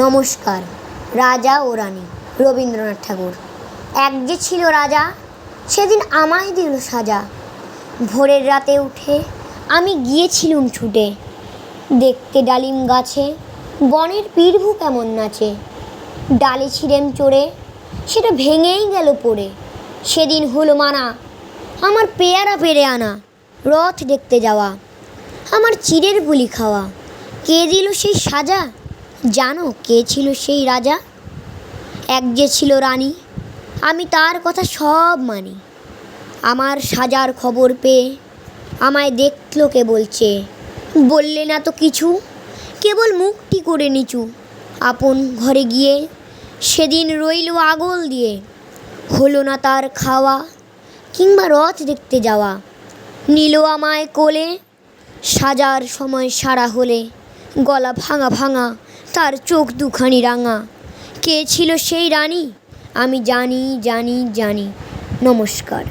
নমস্কার, রাজা ও রানী, রবীন্দ্রনাথ ঠাকুর। এক যে ছিল রাজা, সেদিন আমায় দিল সাজা। ভোরের রাতে উঠে আমি গিয়েছিলুম ছুটে। দেখতে ডালিম গাছে, বনের পীরভু কেমন নাচে। ডালে ছিঁড়েম চড়ে, সেটা ভেঙেই গেল পড়ে। সেদিন হলো মানা, আমার পেয়ারা পেরে আনা, রথ দেখতে যাওয়া, আমার চিড়ের বুলি খাওয়া। কে দিল সেই সাজা? জানো কে ছিল সেই রাজা? এক যে ছিল রানী। আমি তার কথা সব মানি। আমার সাজার খবর পেয়ে আমায় দেখল কে বলছে। বললে না তো কিছু, কেবল মুখটি করে নিচু। আপন ঘরে গিয়ে সেদিন রইল আগল দিয়ে। হলো না তার খাওয়া কিংবা রথ দেখতে যাওয়া। নিল আমায় কোলে, সাজার সময় সারা হলে। গলা ভাঙা ভাঙা, তার চোখ দুখানি রাঙা। কে ছিল সেই রানী? আমি জানি জানি জানি। নমস্কার।